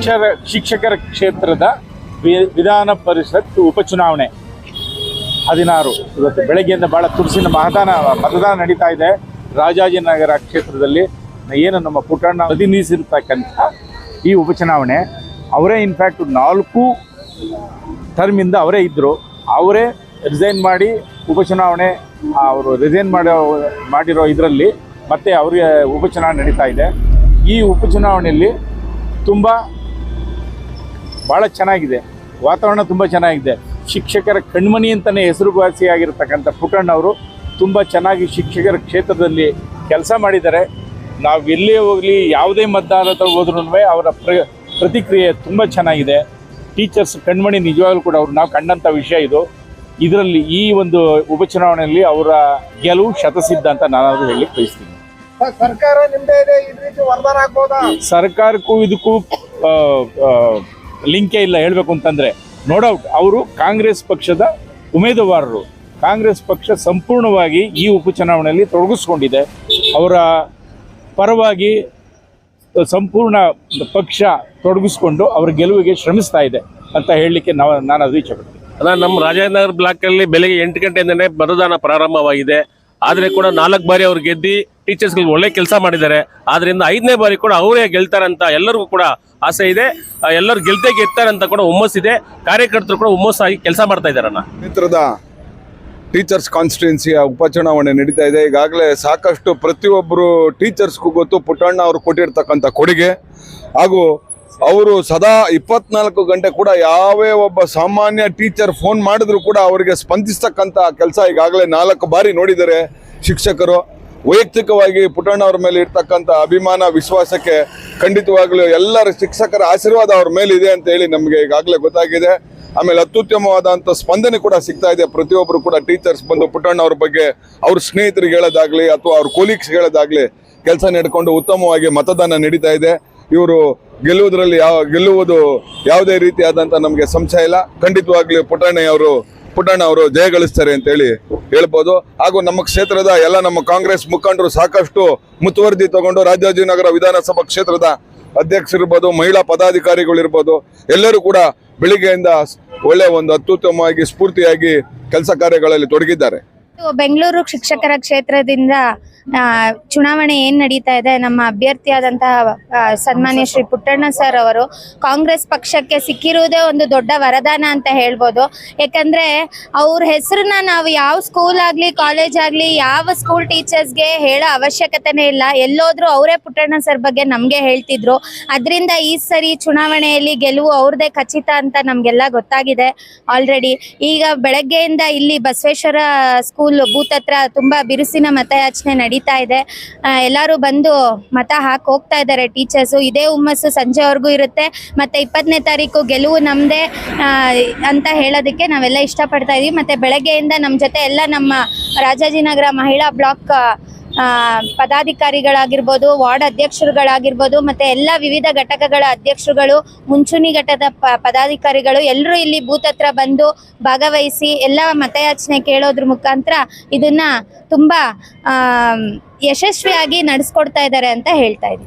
ಶಿಕ್ಷರ ಶಿಕ್ಷಕರ ಕ್ಷೇತ್ರದ ವಿಧಾನ ಪರಿಷತ್ ಉಪಚುನಾವಣೆ. ಹದಿನಾರು. ಇವತ್ತು ಬೆಳಗ್ಗೆಯಿಂದ ಬಹಳ ತುರ್ಸಿನ ಮತದಾನ ಮತದಾನ ನಡೀತಾ ಇದೆ. ರಾಜಾಜಿನಗರ ಕ್ಷೇತ್ರದಲ್ಲಿ ಏನು ನಮ್ಮ ಪುಟ್ಟಣ್ಣ ಪ್ರತಿನಿಧಿಸಿರ್ತಕ್ಕಂಥ ಈ ಉಪಚುನಾವಣೆ. ಅವರೇ ಇನ್ಫ್ಯಾಕ್ಟ್ ನಾಲ್ಕು ಟರ್ಮಿಂದ ಅವರೇ ಇದ್ದರು ಅವರೇ ರಿಸೈನ್ ಮಾಡಿ ಉಪಚುನಾವಣೆ ಅವರು ರಿಸೈನ್ ಮಾಡೋ, ಮಾಡಿರೋ ಇದರಲ್ಲಿ ಮತ್ತೆ ಅವರಿಗೆ ಉಪಚುನಾವಣೆ ನಡೀತಾ ಇದೆ. ಈ ಉಪಚುನಾವಣೆಯಲ್ಲಿ ತುಂಬ ಭಾಳ ಚೆನ್ನಾಗಿದೆ. ವಾತಾವರಣ ತುಂಬ ಚೆನ್ನಾಗಿದೆ. ಶಿಕ್ಷಕರ ಕಣ್ಮಣಿ ಅಂತಲೇ ಹೆಸರುವಾಸಿಯಾಗಿರ್ತಕ್ಕಂಥ ಪುಟ್ಟಣ್ಣವರು ತುಂಬ ಚೆನ್ನಾಗಿ ಶಿಕ್ಷಕರ ಕ್ಷೇತ್ರದಲ್ಲಿ ಕೆಲಸ ಮಾಡಿದ್ದಾರೆ. ನಾವು ಎಲ್ಲೇ ಹೋಗಲಿ ಯಾವುದೇ ಮತದಾರ ಹೋದ್ರೂ ಅವರ ಪ್ರ ಪ್ರತಿಕ್ರಿಯೆ ತುಂಬ ಚೆನ್ನಾಗಿದೆ. ಟೀಚರ್ಸ್ ಕಣ್ಮಣಿ ನಿಜವಾಗ್ಲೂ ಕೂಡ ಅವ್ರು ನಾವು ಕಂಡಂಥ ವಿಷಯ ಇದು. ಇದರಲ್ಲಿ ಈ ಒಂದು ಉಪಚುನಾವಣೆಯಲ್ಲಿ ಅವರ ಗೆಲುವು ಶತಸಿದ್ಧ ಅಂತ ನಾನಾದರೂ ಹೇಳಿ ಬಯಸ್ತೀನಿ. ಸರ್, ಸರ್ಕಾರ ಸರ್ಕಾರಕ್ಕೂ ಇದಕ್ಕೂ ಲಿಂಕೇ ಇಲ್ಲ ಹೇಳಬೇಕು ಅಂತಂದರೆ ನೋ ಡೌಟ್ ಅವರು ಕಾಂಗ್ರೆಸ್ ಪಕ್ಷದ ಉಮೇದುವಾರರು. ಕಾಂಗ್ರೆಸ್ ಪಕ್ಷ ಸಂಪೂರ್ಣವಾಗಿ ಈ ಉಪಚುನಾವಣೆಯಲ್ಲಿ ತೊಡಗಿಸ್ಕೊಂಡಿದೆ. ಅವರ ಪರವಾಗಿ ಸಂಪೂರ್ಣ ಪಕ್ಷ ತೊಡಗಿಸ್ಕೊಂಡು ಅವರ ಗೆಲುವಿಗೆ ಶ್ರಮಿಸ್ತಾ ಇದೆ ಅಂತ ಹೇಳಲಿಕ್ಕೆ ನಾವು, ನಾನು ಅದು ಇಚ್ಛೆ ಪಡ್ತೀನಿ ಅಲ್ಲ, ನಮ್ಮ ರಾಜೇಂದ್ರ ಬ್ಲಾಕ್ ಅಲ್ಲಿ ಬೆಳಗ್ಗೆ ಎಂಟು ಗಂಟೆಯಿಂದನೇ ಮತದಾನ ಪ್ರಾರಂಭವಾಗಿದೆ. ಆದರೆ ಕೂಡ ನಾಲ್ಕು ಬಾರಿ ಅವ್ರು ಗೆದ್ದಿ ಟೀಚರ್ಸ್ ಒಳ್ಳೆ ಕೆಲಸ ಮಾಡಿದ್ದಾರೆ. ಆದ್ರಿಂದ ಐದನೇ ಬಾರಿ ಕೂಡ ಅವರೇ ಗೆಲ್ತಾರಂತ ಎಲ್ಲರಿಗೂ ಕೂಡ ಆಸೆ ಇದೆ. ಎಲ್ಲರೂ ಗೆಲ್ತೇ ಗೆತ್ತಾರಂತ ಕೂಡ ಹುಮ್ಮಸ್ಸಿದೆ ಕಾರ್ಯಕರ್ತರು ಕೂಡ ಹುಮ್ಮಸ್ಸಾಗಿ ಕೆಲಸ ಮಾಡ್ತಾ ಇದ್ದಾರಣ್ಣ ಮಿತ್ರದ ಟೀಚರ್ಸ್ ಕಾನ್ಸ್ಟಿಟ್ಯೂನ್ಸಿಯ ಉಪಚುನಾವಣೆ ನಡೀತಾ ಇದೆ. ಈಗಾಗಲೇ ಸಾಕಷ್ಟು ಪ್ರತಿಯೊಬ್ಬರು ಟೀಚರ್ಸ್ಗೂ ಗೊತ್ತು, ಪುಟ್ಟಣ್ಣ ಅವರು ಕೊಟ್ಟಿರ್ತಕ್ಕಂಥ ಕೊಡುಗೆ. ಹಾಗೂ ಅವರು ಸದಾ ಇಪ್ಪತ್ನಾಲ್ಕು ಗಂಟೆ ಕೂಡ ಯಾವೇ ಒಬ್ಬ ಸಾಮಾನ್ಯ ಟೀಚರ್ ಫೋನ್ ಮಾಡಿದ್ರು ಕೂಡ ಅವರಿಗೆ ಸ್ಪಂದಿಸ್ತಕ್ಕಂಥ ಕೆಲಸ ಈಗಾಗಲೇ ನಾಲ್ಕು ಬಾರಿ ನೋಡಿದ್ದಾರೆ ಶಿಕ್ಷಕರು. ವೈಯಕ್ತಿಕವಾಗಿ ಪುಟ್ಟಣ್ಣ ಅವ್ರ ಮೇಲೆ ಇರ್ತಕ್ಕಂಥ ಅಭಿಮಾನ, ವಿಶ್ವಾಸಕ್ಕೆ ಖಂಡಿತವಾಗ್ಲೂ ಎಲ್ಲರ ಶಿಕ್ಷಕರ ಆಶೀರ್ವಾದ ಅವ್ರ ಮೇಲೆ ಇದೆ ಅಂತ ಹೇಳಿ ನಮಗೆ ಈಗಾಗಲೇ ಗೊತ್ತಾಗಿದೆ. ಆಮೇಲೆ ಅತ್ಯುತ್ತಮವಾದಂಥ ಸ್ಪಂದನೆ ಕೂಡ ಸಿಗ್ತಾ ಇದೆ. ಪ್ರತಿಯೊಬ್ಬರು ಕೂಡ ಟೀಚರ್ಸ್ ಬಂದು ಪುಟ್ಟಣ್ಣ ಅವ್ರ ಬಗ್ಗೆ ಅವ್ರ ಸ್ನೇಹಿತರಿಗೆ ಹೇಳೋದಾಗ್ಲಿ ಅಥವಾ ಅವ್ರ ಕೊಲೀಗ್ಸ್ ಹೇಳೋದಾಗ್ಲಿ ಕೆಲಸ ನಡ್ಕೊಂಡು ಉತ್ತಮವಾಗಿ ಮತದಾನ ನಡೀತಾ ಇದೆ. ಇವರು ಗೆಲ್ಲುವುದರಲ್ಲಿ ಯಾವ, ಗೆಲ್ಲುವುದು ಯಾವುದೇ ರೀತಿಯಾದಂಥ ನಮಗೆ ಸಂಶಯ ಇಲ್ಲ. ಖಂಡಿತವಾಗ್ಲೂ ಪುಟ್ಟಣ್ಣ ಅವರು ಪುಟ್ಟಣ್ಣ ಅವರು ಅಂತ ಹೇಳಿ ಹೇಳ್ಬೋದು. ಹಾಗೂ ನಮ್ಮ ಕ್ಷೇತ್ರದ ಎಲ್ಲ ನಮ್ಮ ಕಾಂಗ್ರೆಸ್ ಮುಖಂಡರು ಸಾಕಷ್ಟು ಮುತುವರ್ಜಿ ತಗೊಂಡು ರಾಜಾಜಿನಗರ ವಿಧಾನಸಭಾ ಕ್ಷೇತ್ರದ ಅಧ್ಯಕ್ಷರಿರ್ಬೋದು, ಮಹಿಳಾ ಪದಾಧಿಕಾರಿಗಳಿರ್ಬೋದು, ಎಲ್ಲರೂ ಕೂಡ ಬೆಳಿಗ್ಗೆಯಿಂದ ಒಳ್ಳೆ ಒಂದು ಅತ್ಯುತ್ತಮವಾಗಿ ಸ್ಫೂರ್ತಿಯಾಗಿ ಕೆಲಸ ಕಾರ್ಯಗಳಲ್ಲಿ ತೊಡಗಿದ್ದಾರೆ. ಬೆಂಗಳೂರು ಶಿಕ್ಷಕರ ಕ್ಷೇತ್ರದಿಂದ ಚುನಾವಣೆ ಏನ್ ನಡೀತಾ ಇದೆ? ನಮ್ಮ ಅಭ್ಯರ್ಥಿಯಾದಂತಹ ಸನ್ಮಾನ್ಯ ಶ್ರೀ ಪುಟ್ಟಣ್ಣ ಸರ್ ಅವರು ಕಾಂಗ್ರೆಸ್ ಪಕ್ಷಕ್ಕೆ ಸಿಕ್ಕಿರುವುದೇ ಒಂದು ದೊಡ್ಡ ವರದಾನ ಅಂತ ಹೇಳ್ಬೋದು. ಯಾಕಂದ್ರೆ ಅವ್ರ ಹೆಸರನ್ನ ನಾವು ಯಾವ ಸ್ಕೂಲ್ ಆಗ್ಲಿ ಕಾಲೇಜ್ ಆಗ್ಲಿ, ಯಾವ ಸ್ಕೂಲ್ ಟೀಚರ್ಸ್ಗೆ ಹೇಳೋ ಅವಶ್ಯಕತೆನೇ ಇಲ್ಲ. ಎಲ್ಲೋದ್ರೂ ಅವರೇ ಪುಟ್ಟಣ್ಣ ಸರ್ ಬಗ್ಗೆ ನಮ್ಗೆ ಹೇಳ್ತಿದ್ರು. ಅದರಿಂದ ಈ ಸರಿ ಚುನಾವಣೆಯಲ್ಲಿ ಗೆಲುವು ಅವ್ರದೇ ಖಚಿತ ಅಂತ ನಮ್ಗೆಲ್ಲ ಗೊತ್ತಾಗಿದೆ ಆಲ್ರೆಡಿ ಈಗ ಬೆಳಗ್ಗೆಯಿಂದ ಇಲ್ಲಿ ಬಸವೇಶ್ವರ ಸ್ಕೂಲ್ ಬೂತ್ ಹತ್ರ ತುಂಬಾ ಬಿರುಸಿನ ಮತಯಾಚನೆ ನಡೀತಾ ಇದೆ. ಎಲ್ಲರೂ ಬಂದು ಮತ ಹಾಕಿ ಹೋಗ್ತಾ ಇದ್ದಾರೆ ಟೀಚರ್ಸು. ಇದೇ ಹುಮ್ಮಸ್ಸು ಸಂಜೆವರೆಗೂ ಇರುತ್ತೆ. ಮತ್ತೆ ಇಪ್ಪತ್ತನೇ ತಾರೀಕು ಗೆಲುವು ನಮ್ಮದೇ ಅಂತ ಹೇಳೋದಕ್ಕೆ ನಾವೆಲ್ಲ ಇಷ್ಟಪಡ್ತಾ ಇದೀವಿ. ಮತ್ತೆ ಬೆಳಗ್ಗೆಯಿಂದ ನಮ್ಮ ಜೊತೆ ಎಲ್ಲ ನಮ್ಮ ರಾಜಾಜಿನಗರ ಮಹಿಳಾ ಬ್ಲಾಕ್ ಪದಾಧಿಕಾರಿಗಳಾಗಿರ್ಬೋದು, ವಾರ್ಡ್ ಅಧ್ಯಕ್ಷರುಗಳಾಗಿರ್ಬೋದು, ಮತ್ತೆ ಎಲ್ಲ ವಿವಿಧ ಘಟಕಗಳ ಅಧ್ಯಕ್ಷರುಗಳು, ಮುಂಚೂಣಿ ಘಟದ ಪದಾಧಿಕಾರಿಗಳು ಎಲ್ಲರೂ ಇಲ್ಲಿ ಬೂತ್ ಹತ್ರ ಬಂದು ಭಾಗವಹಿಸಿ ಎಲ್ಲ ಮತಯಾಚನೆ ಕೇಳೋದ್ರ ಮುಖಾಂತರ ಇದನ್ನ ತುಂಬಾ ಯಶಸ್ವಿಯಾಗಿ ನಡೆಸ್ಕೊಡ್ತಾ ಇದ್ದಾರೆ ಅಂತ ಹೇಳ್ತಾ ಇದ್ದೀನಿ.